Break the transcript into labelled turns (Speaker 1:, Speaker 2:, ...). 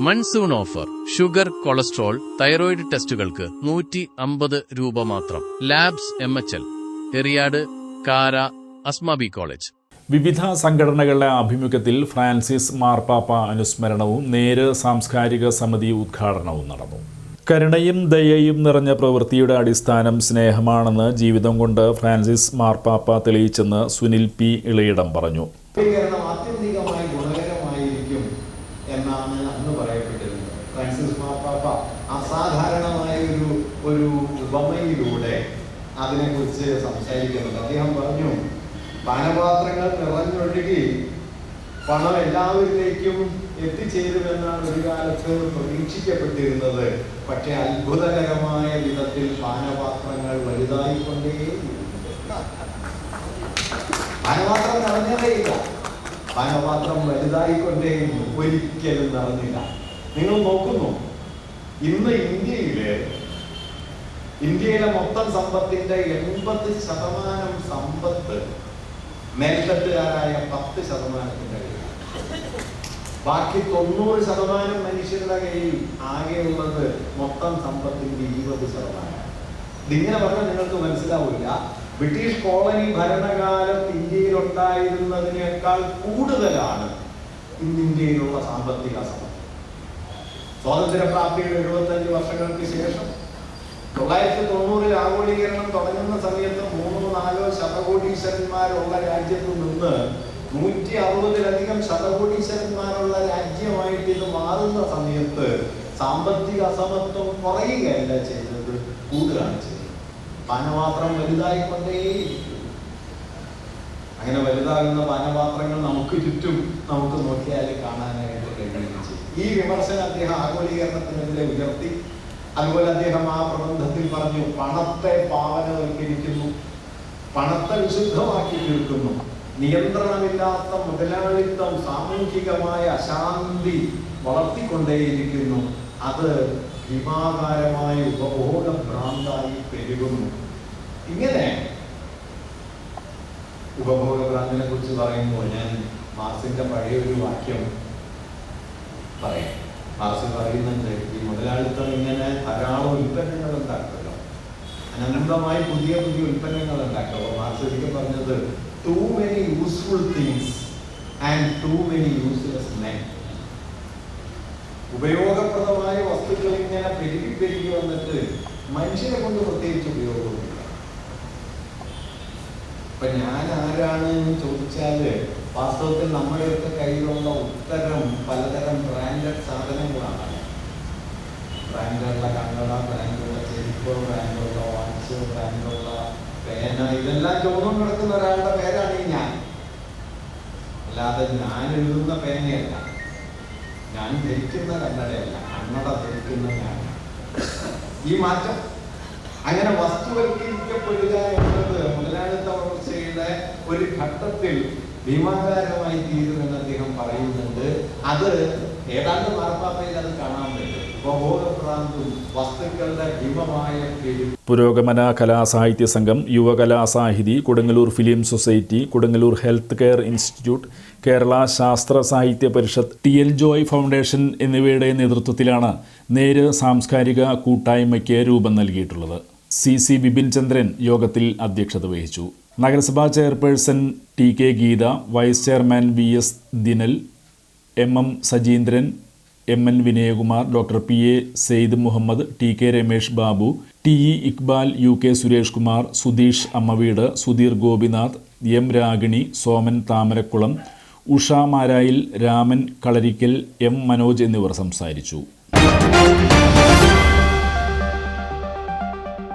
Speaker 1: Monsoon offer. Sugar cholesterol thyroid ടെസ്റ്റുകൾക്ക് നൂറ്റി അമ്പത് രൂപ മാത്രം. Labs M H L. Eriyad Kara Asmabi college.
Speaker 2: വിവിധ സംഘടനകളുടെ ആഭിമുഖ്യത്തിൽ ഫ്രാൻസിസ് മാർപ്പാപ്പ അനുസ്മരണവും നേര് സാംസ്കാരിക സമിതി ഉദ്ഘാടനവും നടന്നു. കരുണയും ദയയും നിറഞ്ഞ പ്രവൃത്തിയുടെ അടിസ്ഥാനം സ്നേഹമാണെന്ന് ജീവിതം കൊണ്ട് ഫ്രാൻസിസ് മാർപ്പാപ്പ തെളിയിച്ചെന്ന് സുനിൽ പി. ഇളയിടം പറഞ്ഞു.
Speaker 3: ഫ്രാൻസിസ് മാർപ്പാപ്പ അസാധാരണമായ ഒരു ഒരു ഉപമയിലൂടെ അതിനെക്കുറിച്ച് സംസാരിക്കുന്നുണ്ട്. അദ്ദേഹം പറഞ്ഞു പാനപാത്രങ്ങൾ നിറഞ്ഞൊഴുകി പണം എല്ലാവരിലേക്കും എത്തിച്ചേരുമെന്നാണ് ഒരു കാലത്ത് പ്രതീക്ഷിക്കപ്പെട്ടിരുന്നത്. പക്ഷെ അത്ഭുതകരമായ വിധത്തിൽ പാനപാത്രങ്ങൾ വലുതായിക്കൊണ്ടേ പാനപാത്രം നിറഞ്ഞതേയില്ല. പാനപാത്രം വലുതായിക്കൊണ്ടേ ഒരിക്കലും നിറഞ്ഞില്ല. നിങ്ങൾ നോക്കുന്നു. ഇന്ന് ഇന്ത്യയിലെ ഇന്ത്യയിലെ മൊത്തം സമ്പത്തിന്റെ എൺപത് ശതമാനം സമ്പത്ത് മേൽത്തട്ടുകാരായ പത്ത് ശതമാനത്തിന്റെ കയ്യിലാണ്. ബാക്കി തൊണ്ണൂറ് ശതമാനം മനുഷ്യരുടെ കയ്യിൽ ആകെയുള്ളത് മൊത്തം സമ്പത്തിന്റെ ഇരുപത് ശതമാനം ഇതിങ്ങനെ പറഞ്ഞാൽ നിങ്ങൾക്ക് മനസ്സിലാവില്ല. ബ്രിട്ടീഷ് കോളനി ഭരണകാലം ഇന്ത്യയിൽ ഉണ്ടായിരുന്നതിനേക്കാൾ കൂടുതലാണ് ഇന്ത്യയിലുള്ള സാമ്പത്തിക സമത്വം സ്വാതന്ത്ര്യപ്രാപ്തിയുടെ എഴുപത്തഞ്ച് വർഷങ്ങൾക്ക് ശേഷം തൊള്ളായിരത്തി തൊണ്ണൂറിൽ ആഗോളീകരണം തുടങ്ങുന്ന സമയത്ത് മൂന്നോ നാലോ ശതകോടീശ്വരന്മാരുള്ള രാജ്യത്ത് നിന്ന് നൂറ്റി അറുപതിലധികം ശതകോടീശ്വരന്മാരുള്ള രാജ്യമായിട്ട് ഇത് മാറുന്ന സമയത്ത് സാമ്പത്തിക അസമത്വം കുറയുകയല്ല ചെയ്തത് കൂടുതലാണ് ചെയ്തത്. പാനപാത്രം വലുതായിക്കൊണ്ടേയിരിക്കും അങ്ങനെ വലുതാകുന്ന പാനപാത്രങ്ങൾ നമുക്ക് ചുറ്റും നമുക്ക് നോക്കിയാൽ കാണാനായിട്ട് ഈ വിമർശനം അദ്ദേഹം ആഗോളീകരണത്തിനെതിരെ ഉയർത്തി. അതുപോലെ അദ്ദേഹം ആ പ്രബന്ധത്തിൽ പറഞ്ഞു പണത്തെ പാവനവൽക്കരിക്കുന്നു പണത്തെ വിശുദ്ധമാക്കി തീർക്കുന്നു നിയന്ത്രണമില്ലാത്ത മുതലാളിത്തം സാമൂഹികമായ അശാന്തി വളർത്തിക്കൊണ്ടേയിരിക്കുന്നു. അത് ഭീമാകാരമായ ഉപഭോഗ ഭ്രാന്തായി പെരുകുന്നു. ഇങ്ങനെ ഉപഭോഗ ഭ്രാന്തിനെ കുറിച്ച് പറയുമ്പോൾ ഞാൻ മാർസിന്റെ പഴയ ഒരു വാക്യം പറയാം. മാർസ് പറയുന്നുണ്ട് ഈ മുതലാളിത്തം ഇങ്ങനെ ധാരാളം ഉൽപ്പന്നങ്ങൾ ഉണ്ടാക്കുമല്ലോ. അനന്തമായി പുതിയ പുതിയ ഉൽപ്പന്നങ്ങൾ ഉണ്ടാക്കുമല്ലോ മാർസ് ഒരിക്കൽ പറഞ്ഞത് too many useful things and too many useless men ഉപയോഗപ്രദമായ വസ്തുക്കൾ ഇങ്ങനെ പെരുകി പെരുകി വന്നിട്ട് മനുഷ്യനെ കൊണ്ട് പ്രത്യേകിച്ച് ഉപയോഗമില്ല അപ്പൊ ഞാൻ ആരാണ് എന്ന് ചോദിച്ചാൽ വാസ്തവത്തിൽ നമ്മുടെയൊക്കെ കയ്യിലുള്ള ഉത്തരം പലതരം ബ്രാൻഡഡ് സാധനങ്ങളാണ് ബ്രാൻഡുള്ള കണ്ണട ചെരുപ്പ് ബ്രാൻഡുള്ള വാച്ച് ബ്രാൻഡുള്ള പേന ഇതെല്ലാം ചോദ്യം കിടക്കുന്ന ഒരാളുടെ പേരാണ് ഈ ഞാൻ. അല്ലാതെ ഞാൻ എഴുതുന്ന പേനയല്ല. ഞാൻ ധരിക്കുന്ന കണ്ണടയല്ല. കണ്ണട ധരിക്കുന്ന ഞാൻ ഈ മാറ്റം അങ്ങനെ വസ്തുവൽക്കരിക്കപ്പെടുക എന്നത് മുതലാളിത്ത വളർച്ചയുടെ ഒരു ഘട്ടത്തിൽ ഭീമാകാരമായി തീരുമെന്ന് അദ്ദേഹം പറയുന്നുണ്ട്. അത് ഏതാണ്ട് മാർപ്പാപ്പയിൽ അത് കാണാൻ
Speaker 2: Purogamana Kalasahithya Sangham Yuvakalasahithi Kodungallur film society Kodungallur health care institute Kerala Sasthra Sahithya Parishad T L Joy foundation എന്നിവയുടെ നേതൃത്വത്തിലാണ് നേര് സാംസ്കാരിക കൂട്ടായ്മയ്ക്ക് രൂപം നൽകിയിട്ടുള്ളത്. സി സി ബിപിൻ ചന്ദ്രൻ യോഗത്തിൽ അധ്യക്ഷത വഹിച്ചു. നഗരസഭാ chairperson T K Geetha vice chairman V S Dinal M M Sajeendran M N Vinayakumar doctor P A Syed Muhammad T K Ramesh Babu T E Iqbal U K Suresh Kumar Sudheesh Ammaveedu Sudheer Gopinath M Ragini Soman Thamarakulam Usha Marayil Raman Kalarikkal M Manoj എന്നിവർ സംസാരിച്ചു.